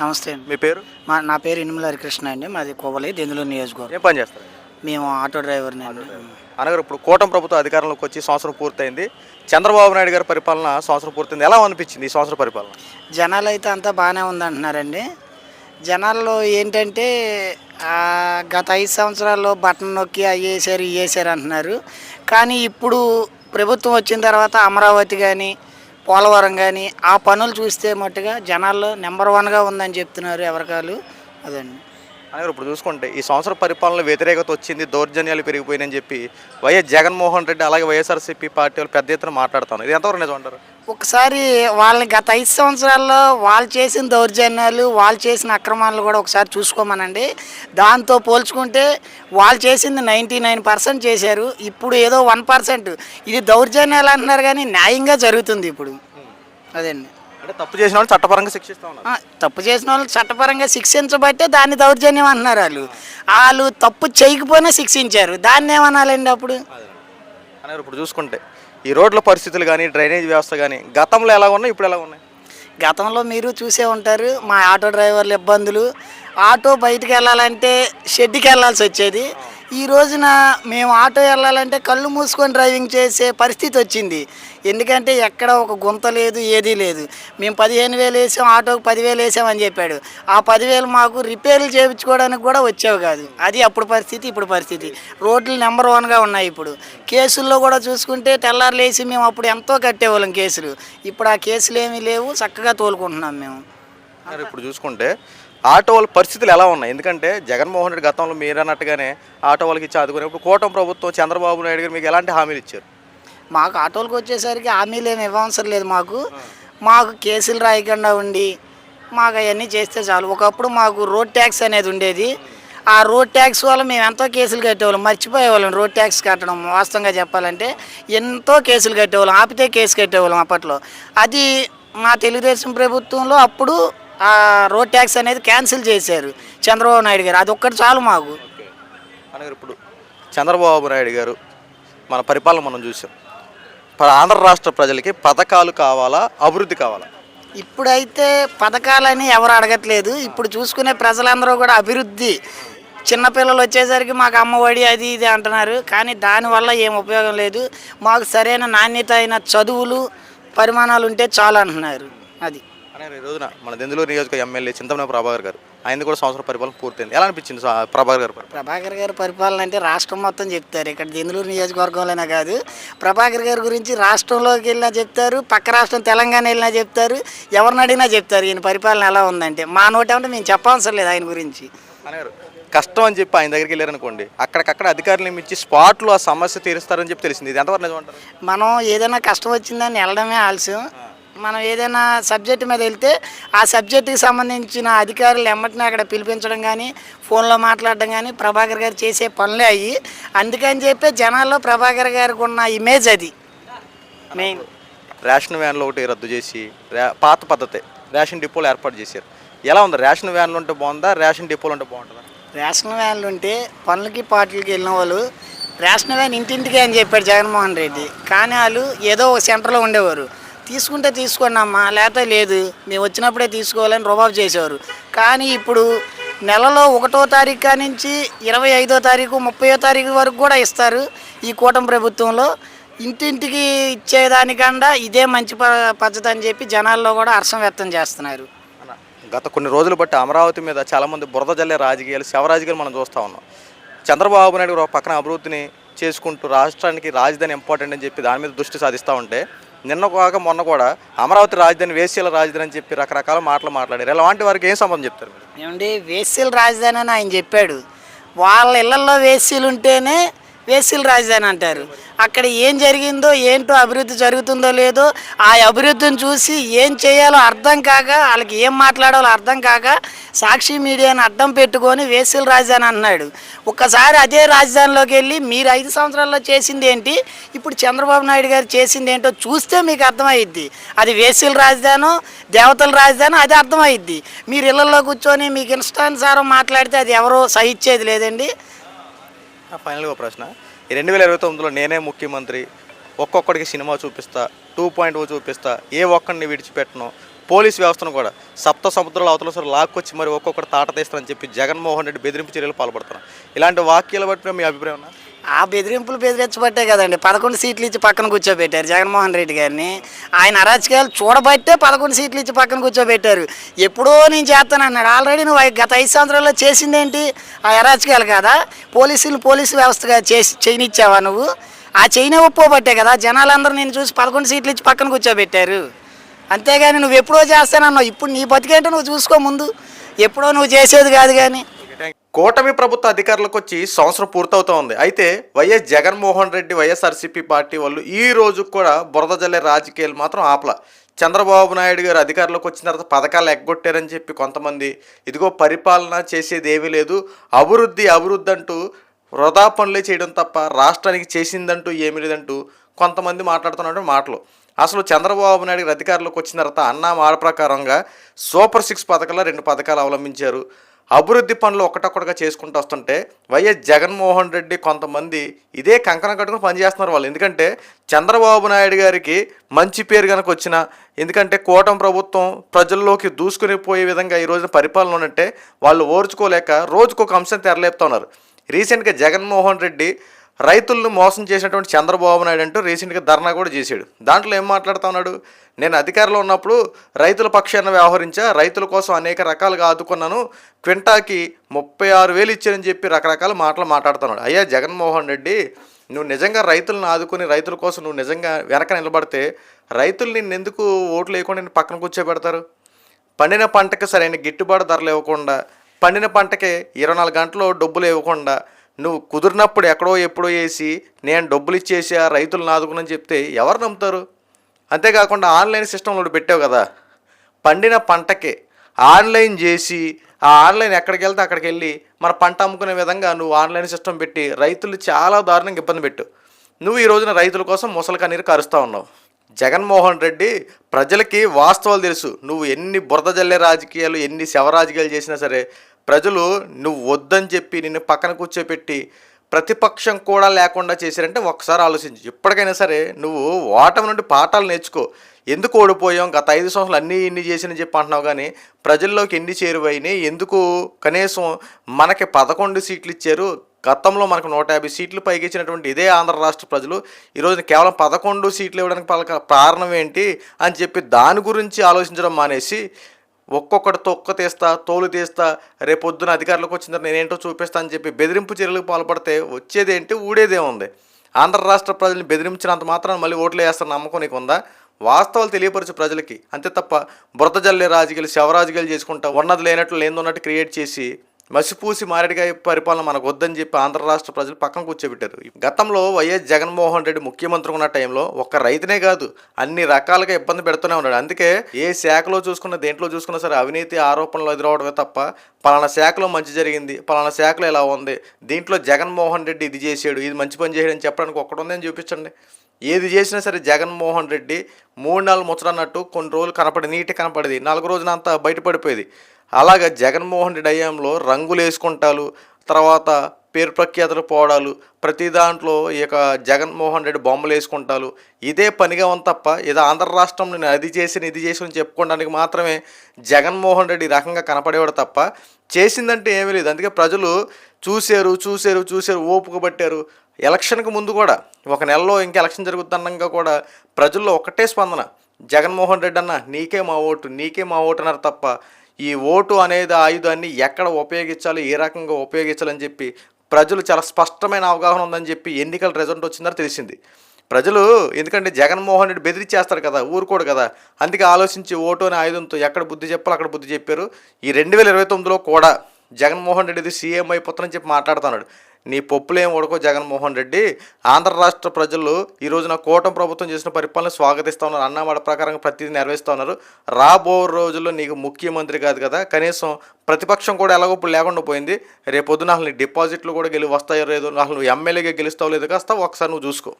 నమస్తే అండి. మీ పేరు? మా నా పేరు ఇనుమల హరికృష్ణ అండి. మాది కోవలి దెందులూరు నియోజకవర్గం. ఏం పని చేస్తారు? మేము ఆటో డ్రైవర్ని అండి. అనగా ఇప్పుడు కూటమి ప్రభుత్వం అధికారంలోకి వచ్చి సంవత్సరం పూర్తయింది. చంద్రబాబు నాయుడు గారి పరిపాలన సంవత్సరం పూర్తయింది. ఎలా అనిపించింది ఈ సంవత్సరం పరిపాలన? జనాలు అయితే అంతా బాగానే ఉందంటున్నారండి. జనాల్లో ఏంటంటే గత ఐదు సంవత్సరాల్లో బటన్ నొక్కి ఇవి వేసారు అంటున్నారు. కానీ ఇప్పుడు ప్రభుత్వం వచ్చిన తర్వాత అమరావతి కానీ పోలవరం కానీ ఆ పనులు చూస్తే మట్టుగా జనాల్లో నెంబర్ వన్గా ఉందని చెప్తున్నారు ఎవరికాలు అదండి. అనగా ఇప్పుడు చూసుకుంటే ఈ సంవత్సరం పరిపాలన వ్యతిరేకత వచ్చింది దౌర్జన్యాలు పెరిగిపోయినాయని చెప్పి వైఎస్ జగన్మోహన్ రెడ్డి అలాగే వైఎస్ఆర్సీపీ పార్టీ వాళ్ళు పెద్ద ఎత్తున మాట్లాడుతున్నారు. ఇది ఎంతవరకు నిజం అంటారు? ఒకసారి వాళ్ళని గత ఐదు సంవత్సరాల్లో వాళ్ళు చేసిన దౌర్జన్యాలు వాళ్ళు చేసిన అక్రమాలు కూడా ఒకసారి చూసుకోమనండి. దాంతో పోల్చుకుంటే వాళ్ళు చేసింది నైంటీ నైన్ పర్సెంట్ చేశారు ఇప్పుడు ఏదో వన్ పర్సెంట్. ఇది దౌర్జన్యాలు అంటున్నారు కానీ న్యాయంగా జరుగుతుంది ఇప్పుడు. అదండి. అంటే తప్పు చేసిన వాళ్ళు చట్టపరంగా శిక్షిస్తా ఉన్నారు. ఆ, తప్పు చేసిన వాళ్ళు చట్టపరంగా శిక్షించబట్టే దాన్ని దౌర్జన్యం అంటున్నారు వాళ్ళు. వాళ్ళు తప్పు చేయకపోయినా శిక్షించారు. దాన్ని ఏమనాలండి అప్పుడు? ఇప్పుడు చూసుకుంటే ఈ రోడ్ల పరిస్థితులు కానీ డ్రైనేజ్ వ్యవస్థ కానీ గతంలో ఎలా ఉన్నాయి ఇప్పుడు ఎలా ఉన్నాయి? గతంలో మీరు చూసే ఉంటారు మా ఆటో డ్రైవర్ల ఇబ్బందులు. ఆటో బయటికి వెళ్ళాలంటే షెడ్కి వెళ్ళాల్సి వచ్చేది. ఈ రోజున మేము ఆటో వెళ్ళాలంటే కళ్ళు మూసుకొని డ్రైవింగ్ చేసే పరిస్థితి వచ్చింది. ఎందుకంటే ఎక్కడ ఒక గుంత లేదు ఏదీ లేదు. మేము పదిహేను వేలు వేసాం ఆటోకి పదివేలు వేసామని చెప్పాడు. ఆ పదివేలు మాకు రిపేర్లు చేయించుకోవడానికి కూడా వచ్చేవి కాదు. అది అప్పుడు పరిస్థితి ఇప్పుడు పరిస్థితి. రోడ్లు నెంబర్ వన్గా ఉన్నాయి ఇప్పుడు. కేసుల్లో కూడా చూసుకుంటే తెల్లారులేసి మేము అప్పుడు ఎంతో కట్టేవాళ్ళం కేసులు. ఇప్పుడు ఆ కేసులు ఏమీ లేవు చక్కగా తోలుకుంటున్నాం మేము. మరి ఇప్పుడు చూసుకుంటే ఆటో వాళ్ళ పరిస్థితులు ఎలా ఉన్నాయి? ఎందుకంటే జగన్మోహన్ రెడ్డి గతంలో మీరు అన్నట్టుగానే ఆటో వాళ్ళకి ఇచ్చి ఆదుకునేప్పుడు కూటమి ప్రభుత్వం చంద్రబాబు నాయుడు గారు మీకు ఎలాంటి హామీలు ఇచ్చారు? మాకు ఆటోలకు వచ్చేసరికి హామీలు ఏమి ఇవ్వవసరం లేదు మాకు. మాకు కేసులు రాయకుండా ఉండి మాకు అవన్నీ చేస్తే చాలు. ఒకప్పుడు మాకు రోడ్ ట్యాక్స్ అనేది ఉండేది. ఆ రోడ్ ట్యాక్స్ వల్ల మేము ఎంతో కేసులు కట్టేవాళ్ళం మర్చిపోయేవాళ్ళం రోడ్ ట్యాక్స్ కట్టడం. వాస్తవంగా చెప్పాలంటే ఎంతో కేసులు కట్టేవాళ్ళం ఆపితే కేసు కట్టేవాళ్ళం అప్పట్లో. అది మా తెలుగుదేశం ప్రభుత్వంలో అప్పుడు రోడ్ ట్యాక్స్ అనేది క్యాన్సిల్ చేశారు చంద్రబాబు నాయుడు గారు. అది ఒక్కటి చాలు మాకు. ఇప్పుడు చంద్రబాబు నాయుడు గారు మన పరిపాలన మనం చూసాం. ఆంధ్ర రాష్ట్ర ప్రజలకి పథకాలు కావాలా అభివృద్ధి కావాలా? ఇప్పుడైతే పథకాలని ఎవరు అడగట్లేదు. ఇప్పుడు చూసుకునే ప్రజలందరూ కూడా అభివృద్ధి. చిన్నపిల్లలు వచ్చేసరికి మాకు అమ్మఒడి అది ఇది అంటున్నారు. కానీ దానివల్ల ఏం ఉపయోగం లేదు. మాకు సరైన నాణ్యత అయిన చదువులు పరిమాణాలు ఉంటే చాలు అంటున్నారు. అది. ఈ రోజున మన దెందులూరు నియోజక ఎమ్మెల్యే చింతమనే ప్రభాకర్ గారు. ఆయన కూడా సంవత్సరం పరిపాలన పూర్తయింది. ఎలా అనిపించింది ప్రభాకర్ గారు? ప్రభాకర్ గారి పరిపాలన అంటే రాష్ట్రం మొత్తం చెప్తారు. ఇక్కడ దెందులూరు నియోజకవర్గంలోనే కాదు. ప్రభాకర్ గారి గురించి రాష్ట్రంలోకి వెళ్ళినా చెప్తారు పక్క రాష్ట్రం తెలంగాణ వెళ్ళినా చెప్తారు ఎవరిని అడిగినా చెప్తారు ఈయన పరిపాలన ఎలా ఉందంటే. మా నోటేమంటే మేము చెప్పవసరం లేదు ఆయన గురించి. అనగారు కష్టం అని చెప్పి ఆయన దగ్గరికి వెళ్ళారనుకోండి అక్కడికక్కడ అధికారులు నియమించి స్పాట్లో ఆ సమస్య తీరుస్తారని చెప్పి తెలిసింది. ఇది ఎంతవరకు మనం ఏదైనా కష్టం వచ్చిందని వెళ్ళడమే ఆలస్యం. మనం ఏదైనా సబ్జెక్ట్ మీద వెళ్తే ఆ సబ్జెక్టుకి సంబంధించిన అధికారులు ఎమ్మటిని అక్కడ పిలిపించడం కానీ ఫోన్లో మాట్లాడడం కానీ ప్రభాకర్ గారు చేసే పనులే అయ్యి. అందుకని చెప్పి జనాల్లో ప్రభాకర్ గారికి ఉన్న ఇమేజ్ అది. మెయిన్ రేషన్ వ్యాన్లు ఒకటి రద్దు చేసి పాత పద్ధతి రేషన్ డిపోలు ఏర్పాటు చేశారు. ఎలా ఉంది? రేషన్ వ్యాన్లు ఉంటే బాగుందా? రేషన్ డిపోలు ఉంటే బాగుంటుందా? రేషన్ వ్యాన్లు ఉంటే పనులకి పాటలకి వెళ్ళిన వాళ్ళు రేషన్ వ్యాన్ ఇంటింటికి అని చెప్పాడు జగన్మోహన్ రెడ్డి. కానీ వాళ్ళు ఏదో ఒక సెంటర్లో ఉండేవారు. తీసుకుంటే తీసుకోండి అమ్మా లేకపోతే లేదు. మేము వచ్చినప్పుడే తీసుకోవాలని రుబాబు చేసేవారు కానీ ఇప్పుడు నెలలో ఒకటో తారీఖు నుంచి ఇరవై ఐదో తారీఖు ముప్పయో తారీఖు వరకు కూడా ఇస్తారు ఈ కూటమి ప్రభుత్వంలో. ఇంటింటికి ఇచ్చేదానికన్నా ఇదే మంచి ప- పద్ధతి అని చెప్పి జనాల్లో కూడా హర్షం వ్యక్తం చేస్తున్నారు. గత కొన్ని రోజులు బట్టి అమరావతి మీద చాలామంది బురద జల్లే రాజకీయాలు శవరాజకీయాలు మనం చూస్తూ ఉన్నాం. చంద్రబాబు నాయుడు పక్కన అభివృద్ధిని చేసుకుంటూ రాష్ట్రానికి రాజధాని ఇంపార్టెంట్ అని చెప్పి దాని మీద దృష్టి సాధిస్తూ ఉంటే నిన్న కాక మొన్న కూడా అమరావతి రాజధాని వేసీల రాజధాని అని చెప్పి రకరకాల మాటలు మాట్లాడారు. ఇలాంటి వారికి ఏం సంబంధం చెప్తారు ఏమండి వేసీల రాజధాని అని ఆయన చెప్పాడు. వాళ్ళ ఇళ్ళలో వేసీలు ఉంటేనే వేసిల్ రాజధాని అంటారు. అక్కడ ఏం జరిగిందో ఏంటో అభివృద్ధి జరుగుతుందో లేదో ఆ అభివృద్ధిని చూసి ఏం చేయాలో అర్థం కాక వాళ్ళకి ఏం మాట్లాడాలో అర్థం కాక సాక్షి మీడియాని అడ్డం పెట్టుకొని వేసిల్ రాజధాని అన్నాడు. ఒక్కసారి అదే రాజధానిలోకి వెళ్ళి మీరు ఐదు సంవత్సరాల్లో చేసింది ఏంటి? ఇప్పుడు చంద్రబాబు నాయుడు గారు చేసింది ఏంటో చూస్తే మీకు అర్థమైద్ది. అది వేసిల్ రాజధాని దేవతల రాజధాని అది అర్థమైద్ది. మీరు ఇళ్ళలో కూర్చొని మీకు ఇన్స్టానుసారం మాట్లాడితే అది ఎవరో సహించేది లేదండి. ఫైనల్గా ప్రశ్న. రెండు వేల ఇరవై తొమ్మిదిలో నేనే ముఖ్యమంత్రి ఒక్కొక్కడికి సినిమా చూపిస్తా టూ పాయింట్ ఓ చూపిస్తా ఏ ఒక్కడిని విడిచిపెట్టను పోలీస్ వ్యవస్థను కూడా. సప్త సముద్రాల అవతల సరే లాక్కొచ్చి మరి ఒక్కొక్కటి తాట తీస్తారని చెప్పి జగన్మోహన్ రెడ్డి బెదిరింపు చర్యలు పాల్పడుతున్నారు ఇలాంటి వాక్యాల బట్టి మీ అభిప్రాయం ఉన్నా ఆ బెదిరింపులు బెదిరించబట్టే కదండి. పదకొండు సీట్లు ఇచ్చి పక్కన కూర్చోబెట్టారు జగన్మోహన్ రెడ్డి గారిని. ఆయన అరాచకాలు చూడబట్టే పదకొండు సీట్లు ఇచ్చి పక్కన కూర్చోబెట్టారు. ఎప్పుడో నేను చేస్తాను అన్నాడు ఆల్రెడీ నువ్వు గత ఐదు సంవత్సరాల్లో చేసిందేంటి? ఆ అరాచకాలు కదా? పోలీసులు పోలీసు వ్యవస్థగా చేసి చేయనిచ్చావా నువ్వు? ఆ చైనా ఒప్పుకోబట్టే కదా జనాలందరూ నేను చూసి పదకొండు సీట్లు ఇచ్చి పక్కన కూర్చోబెట్టారు. అంతేగాని నువ్వు ఎప్పుడో చేస్తానన్నావు. ఇప్పుడు నీ బతికేంటో నువ్వు చూసుకో ముందు. ఎప్పుడో నువ్వు చేసేది కాదు కానీ కూటమి ప్రభుత్వ అధికారులకు వచ్చి సంవత్సరం పూర్తవుతా ఉంది. అయితే వైఎస్ జగన్మోహన్ రెడ్డి వైఎస్ఆర్సీపీ పార్టీ వాళ్ళు ఈ రోజు కూడా బురద జల్లే రాజకీయాలు మాత్రం ఆపల. చంద్రబాబు నాయుడు గారు అధికారంలోకి వచ్చిన తర్వాత పథకాలు ఎగ్గొట్టారని చెప్పి కొంతమంది ఇదిగో పరిపాలన చేసేది ఏమీ లేదు అభివృద్ధి అభివృద్ధి అంటూ వృధా పనులే చేయడం తప్ప రాష్ట్రానికి చేసిందంటూ ఏమీ లేదంటూ కొంతమంది మాట్లాడుతున్నటువంటి మాటలు. అసలు చంద్రబాబు నాయుడు గారు అధికారంలోకి వచ్చిన తర్వాత అన్నా మాట ప్రకారంగా సూపర్ సిక్స్ పథకంలో రెండు పథకాలు అవలంబించారు. అభివృద్ధి పనులు ఒకటొక్కటిగా చేసుకుంటూ వస్తుంటే వైఎస్ జగన్మోహన్ రెడ్డి కొంతమంది ఇదే కంకణం కట్టుకుని పనిచేస్తున్నారు వాళ్ళు. ఎందుకంటే చంద్రబాబు నాయుడు గారికి మంచి పేరు కనుక వచ్చిన ఎందుకంటే కూటమి ప్రభుత్వం ప్రజల్లోకి దూసుకుని పోయే విధంగా ఈ రోజున పరిపాలన ఉన్నట్టే వాళ్ళు ఓర్చుకోలేక రోజుకొక అంశం తెరలేపుతున్నారు. రీసెంట్గా జగన్మోహన్ రెడ్డి రైతులను మోసం చేసినటువంటి చంద్రబాబు నాయుడు అంటూ రీసెంట్గా ధర్నా కూడా చేశాడు. దాంట్లో ఏం మాట్లాడుతా ఉన్నాడు? నేను అధికారంలో ఉన్నప్పుడు రైతుల పక్షాన వ్యవహరించా రైతుల కోసం అనేక రకాలుగా ఆదుకున్నాను క్వింటాకి ముప్పై ఆరు వేలు ఇచ్చానని చెప్పి రకరకాల మాటలు మాట్లాడుతున్నాడు అయ్యా జగన్మోహన్ రెడ్డి నువ్వు నిజంగా రైతులను ఆదుకుని రైతుల కోసం నువ్వు నిజంగా వెనక నిలబడితే రైతులు నిన్ను ఎందుకు ఓట్లు వేయకుండా నేను పక్కన కూర్చోబెడతారు? పండిన పంటకి సరైన గిట్టుబాటు ధరలు ఇవ్వకుండా పండిన పంటకి ఇరవై నాలుగు గంటలు డబ్బులు ఇవ్వకుండా నువ్వు కుదిరినప్పుడు ఎక్కడో ఎప్పుడో వేసి నేను డబ్బులు ఇచ్చేసి ఆ రైతులు ఆదుకునని చెప్తే ఎవరు నమ్ముతారు? అంతేకాకుండా ఆన్లైన్ సిస్టంలో పెట్టావు కదా పండిన పంటకి ఆన్లైన్ చేసి ఆ ఆన్లైన్ ఎక్కడికి వెళ్తే అక్కడికి వెళ్ళి మన పంట అమ్ముకునే విధంగా నువ్వు ఆన్లైన్ సిస్టమ్ పెట్టి రైతులు చాలా దారుణంగా ఇబ్బంది పెట్టు. నువ్వు ఈ రోజున రైతుల కోసం ముసలి కన్నీరు కరుస్తూ ఉన్నావు. జగన్మోహన్ రెడ్డి ప్రజలకి వాస్తవాలు తెలుసు. నువ్వు ఎన్ని బురద జల్లే రాజకీయాలు ఎన్ని శవ రాజకీయాలు చేసినా సరే ప్రజలు నువ్వు వద్దని చెప్పి నిన్ను పక్కన కూర్చోపెట్టి ప్రతిపక్షం కూడా లేకుండా చేశారంటే ఒకసారి ఆలోచించు. ఎప్పటికైనా సరే నువ్వు ఓటమి నుండి పాఠాలు నేర్చుకో. ఎందుకు ఓడిపోయాం? గత ఐదు సంవత్సరాలు అన్నీ ఇన్ని చేసినని చెప్పి అంటున్నావు కానీ ప్రజల్లోకి ఎన్ని చేరువైనాయి? ఎందుకు కనీసం మనకి పదకొండు సీట్లు ఇచ్చారు? గతంలో మనకు నూట యాభై సీట్లు పైకి ఇచ్చినటువంటి ఇదే ఆంధ్ర రాష్ట్ర ప్రజలు ఈరోజు కేవలం పదకొండు సీట్లు ఇవ్వడానికి పలక కారణం ఏంటి అని చెప్పి దాని గురించి ఆలోచించడం మానేసి ఒక్కొక్కటి తొక్క తీస్తా తోలు తీస్తా రేపొద్దున అధికారులకు వచ్చిన తర్వాత నేనేంటో చూపిస్తా అని చెప్పి బెదిరింపు చర్యలకు పాల్పడితే వచ్చేదేంటి ఊడేదే ఉంది ఆంధ్ర రాష్ట్ర ప్రజల్ని బెదిరించినంత మాత్రం మళ్ళీ ఓట్లు వేస్తారని నమ్మకం నీకు ఉందా వాస్తవాలు తెలియపరచు ప్రజలకి. అంతే తప్ప బురద జల్లే రాజకీయాలు శవరాజకీయాలు చేసుకుంటా ఉన్నది లేనట్లు లేనిదన్నట్టు క్రియేట్ చేసి మసిపూసి మారేడుగా పరిపాలన మనకు వద్దని చెప్పి ఆంధ్ర రాష్ట్ర ప్రజలు పక్కన కూర్చోబెట్టారు. గతంలో వైఎస్ జగన్మోహన్ రెడ్డి ముఖ్యమంత్రి ఉన్న టైంలో ఒక్క రైతునే కాదు అన్ని రకాలుగా ఇబ్బంది పెడుతూనే ఉన్నాడు. అందుకే ఏ శాఖలో చూసుకున్న దేంట్లో చూసుకున్నా సరే అవినీతి ఆరోపణలు ఎదురవడమే తప్ప పలానా శాఖలో మంచి జరిగింది పలానా శాఖలో ఇలా ఉంది దీంట్లో జగన్మోహన్ రెడ్డి ఇది చేసాడు ఇది మంచి పని చేసాడు చెప్పడానికి ఒక్కడుందని ఉందని చూపించండి. ఏది చేసినా సరే జగన్మోహన్ రెడ్డి మూడు నాలుగు ముచ్చడన్నట్టు కొన్ని రోజులు కనపడి నీటి కనపడేది నాలుగు రోజున అంతా బయటపడిపోయేది అలాగా జగన్మోహన్ రెడ్డి హయాంలో రంగులు వేసుకుంటాలు తర్వాత పేరు ప్రఖ్యాతలు పోవడాలు ప్రతి దాంట్లో ఈ యొక్క జగన్మోహన్ రెడ్డి బొమ్మలు వేసుకుంటారు ఇదే పనిగా ఉంది తప్ప ఏదో ఆంధ్ర రాష్ట్రంలో నేను అది చేసి ఇది చేసి అని చెప్పుకోవడానికి మాత్రమే జగన్మోహన్ రెడ్డి ఈ రకంగా కనపడేవాడు తప్ప చేసిందంటే ఏమీ లేదు. అందుకే ప్రజలు చూశారు చూశారు చూశారు ఓపుకు పట్టారు. ఎలక్షన్కి ముందు కూడా ఒక నెలలో ఇంకా ఎలక్షన్ జరుగుతుండగా కూడా ప్రజల్లో ఒకటే స్పందన జగన్మోహన్ రెడ్డి అన్న నీకే మా ఓటు నీకే మా ఓటు అన్నారు తప్ప ఈ ఓటు అనేది ఆయుధాన్ని ఎక్కడ ఉపయోగించాలి ఏ రకంగా ఉపయోగించాలని చెప్పి ప్రజలు చాలా స్పష్టమైన అవగాహన ఉందని చెప్పి ఎన్నికల రిజల్ట్ వచ్చిందని తెలిసింది. ప్రజలు ఎందుకంటే జగన్మోహన్ రెడ్డి బెదిరించేస్తారు కదా ఊరుకోడు కదా. అందుకే ఆలోచించి ఓటు అనే ఆయుధంతో ఎక్కడ బుద్ధి చెప్పాలో అక్కడ బుద్ధి చెప్పారు. ఈ రెండు వేల ఇరవై తొమ్మిదిలో కూడా జగన్మోహన్ రెడ్డిది సీఎం అయిపోతానని చెప్పి మాట్లాడుతున్నాడు. నీ పప్పులేం ఉడకో జగన్మోహన్ రెడ్డి. ఆంధ్ర రాష్ట్ర ప్రజలు ఈ రోజున కూటమి ప్రభుత్వం చేసిన పరిపాలన స్వాగతిస్తూ ఉన్నారు. అన్నమాట ప్రకారం ప్రతిదీ నెరవేరుస్తూ ఉన్నారు. రాబో రోజుల్లో నీకు ముఖ్యమంత్రి కాదు కదా. కనీసం ప్రతిపక్షం కూడా ఎలాగో ఇప్పుడు లేకుండా పోయింది. రేపొద్దున అసలు నీ డిపాజిట్లు కూడా గెలి వస్తాయో లేదో అసలు నువ్వు ఎమ్మెల్యేగా గెలుస్తావు లేదు కాస్త ఒకసారి నువ్వు చూసుకో.